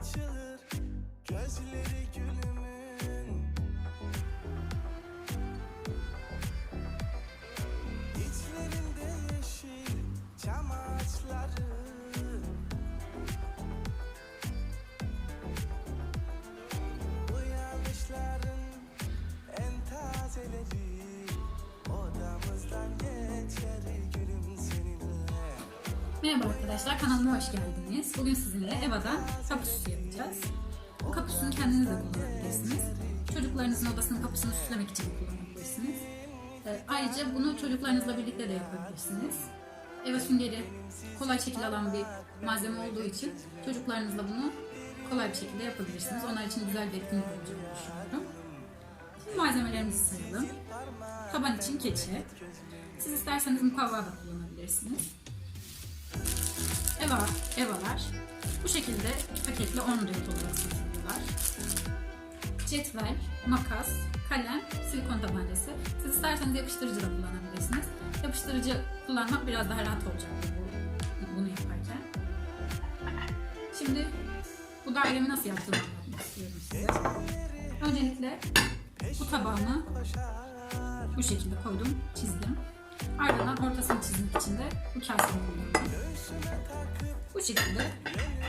açılır gözleri gülümün. İçlerinde yeşil çam ağaçları Merhaba arkadaşlar, kanalıma hoş geldiniz. Bugün sizinle Eva'dan kapusu yapacağız. Bu kapusunu kendiniz de kullanabilirsiniz. Çocuklarınızın odasının kapısını süslemek için kullanabilirsiniz. Ee, ayrıca bunu çocuklarınızla birlikte de yapabilirsiniz. Eva süngeri kolay şekil alan bir malzeme olduğu için çocuklarınızla bunu kolay bir şekilde yapabilirsiniz. Onlar için güzel bir etkinlik olacağını düşünüyorum. Şimdi malzemelerimizi sayalım. Taban için keçe. Siz isterseniz mukavva da kullanabilirsiniz. Eva, evalar bu şekilde paketli 10 renk olarak satılıyorlar. Cetvel, makas, kalem, silikon tabancası. Siz isterseniz yapıştırıcı da kullanabilirsiniz. Yapıştırıcı kullanmak biraz daha rahat olacaktır bu, bunu yaparken. Şimdi bu dairemi nasıl yaptığımı anlatmak istiyorum size. Öncelikle bu tabağımı bu şekilde koydum, çizdim. Ardından ortasını çizmek için de bu kasemi kullandım. Bu şekilde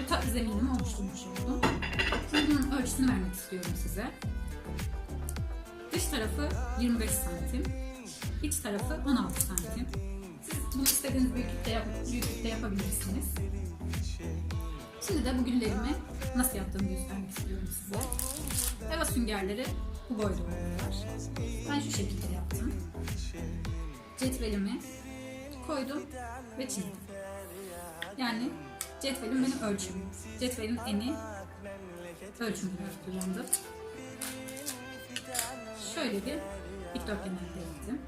bu ta- zeminimi oluşturmuş oldum. Şimdi bunun ölçüsünü vermek istiyorum size. Dış tarafı 25 santim, iç tarafı 16 santim. Siz bunu istediğiniz büyüklükte, yap büyüklükte yapabilirsiniz. Şimdi de bu güllerimi nasıl yaptığımı göstermek istiyorum size. Eva süngerleri bu boyda oluyorlar. Ben şu şekilde yaptım. Cetvelimi koydum ve çizdim. Yani cetvelim benim ölçüm. Cetvelin eni ölçüm kullandım. Şöyle bir dikdörtgen elde ettim.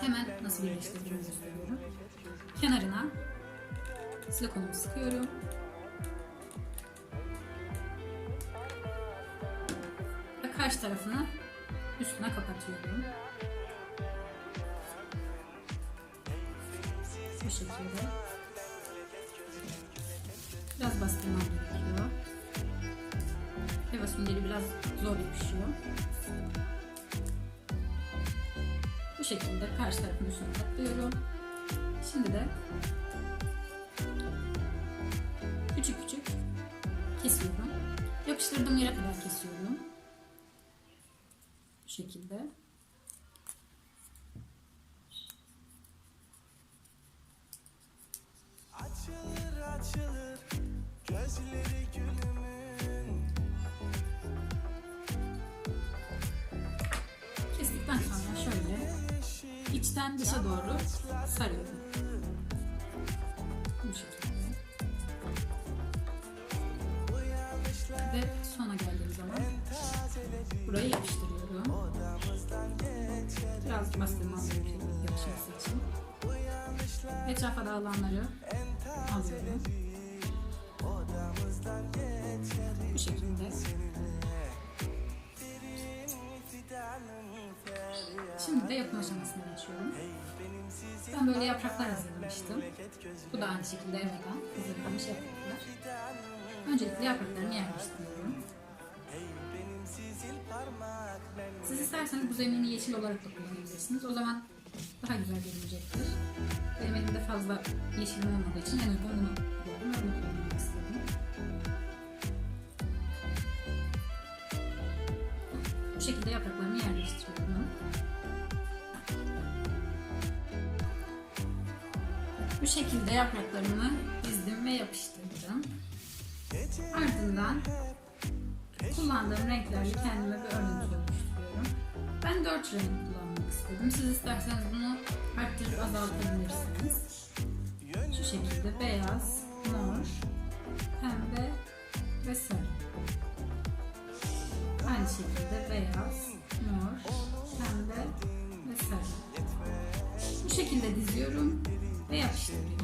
Hemen nasıl birleştirdiğimi gösteriyorum. Kenarına silikonumu sıkıyorum. Ve karşı tarafını üstüne kapatıyorum. Bu şekilde. Biraz bastırmam gerekiyor. Eva süngeri biraz zor yapışıyor. Bu şekilde karşı tarafın üstüne katlıyorum. Şimdi de küçük küçük kesiyorum. Yapıştırdığım yere kadar kesiyorum. Bu şekilde. Açılır gözleri gülümün Kestikten sonra şöyle içten dışa doğru sarıyorum. Bu şekilde. Ve sona geldiğim zaman burayı yapıştırıyorum. Biraz bastırmam gerekiyor yapışması için. Etrafa dağılanları Yapım aşamasına geçiyorum. Ben böyle yapraklar hazırlamıştım. Bu da aynı şekilde evden hazırlanmış yapraklar. Öncelikle yapraklarını yerleştiriyorum. Siz isterseniz bu zemini yeşil olarak da kullanabilirsiniz. O zaman daha güzel görünecektir. Benim elimde fazla yeşilim olmadığı için en uygun bunu ve bunu kullanmak istedim. Bu şekilde yapraklarımı yerleştiriyorum. Şekilde yapraklarımı dizdim ve yapıştırdım. Ardından kullandığım renklerle kendime bir örnek oluşturuyorum. Ben dört renk kullanmak istedim. Siz isterseniz bunu arttırıp azaltabilirsiniz. Şu şekilde beyaz, mor, pembe ve sarı. Aynı şekilde beyaz, mor, pembe ve sarı. Bu şekilde diziyorum ve yapıştırıyorum.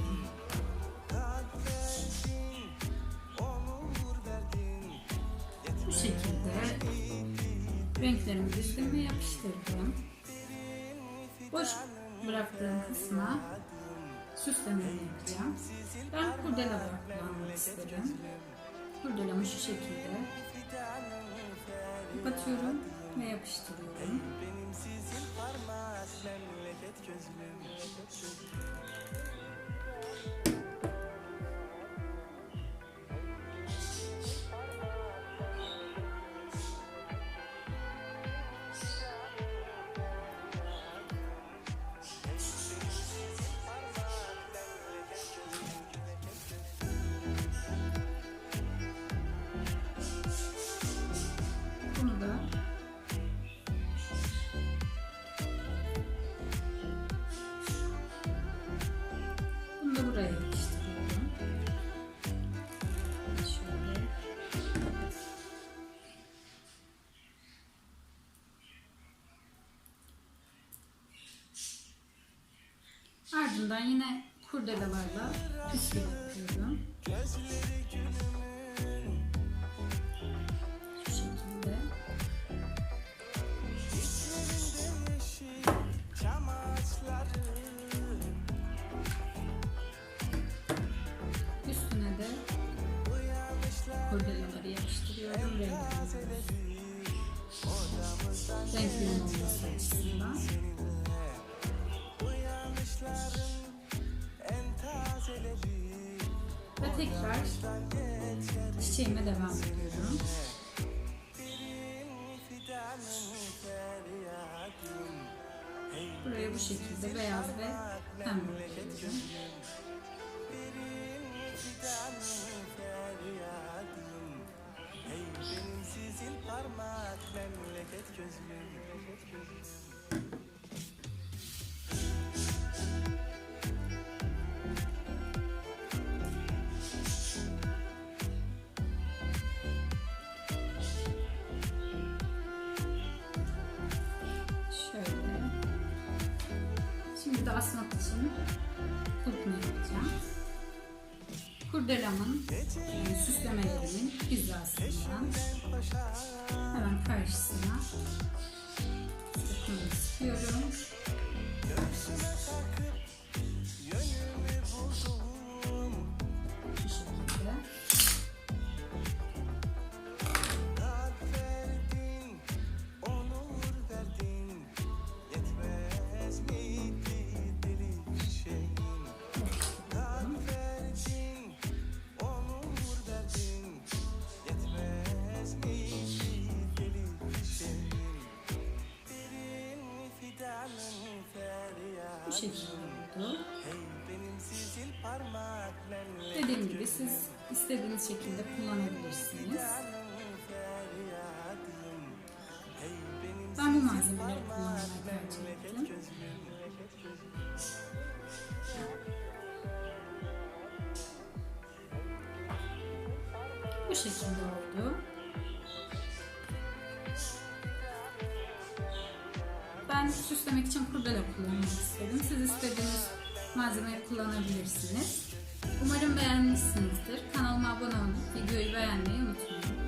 Bu şekilde renklerimi ve yapıştırdım. Boş bıraktığım kısma süslememi yapacağım. Ben kurdela kullanmak istedim. Kurdelamı şu şekilde kapatıyorum ve yapıştırıyorum. Benim sizin parmak memleket gözlüm Ardından yine kurdelalarla püskül yapıyorum. Ve tekrar çiçeğime devam ediyorum. Buraya bu şekilde beyaz ve pembe koyuyorum. Şimdi de asmak için kulpunu yapacağım. Kurdelamın yani süslemelerimin hizasından hemen karşısına sıkımı sıkıyorum. Memleket Dediğim gibi siz istediğiniz şekilde kullanabilirsiniz. Ben bu malzemeleri kullanmayı tercih ettim. Bu şekilde oldu. Ben süslemek için kurdela kullanmak istedim. Siz istediğiniz malzemeyi kullanabilirsiniz. Umarım beğenmişsinizdir. Kanalıma abone olup videoyu beğenmeyi unutmayın.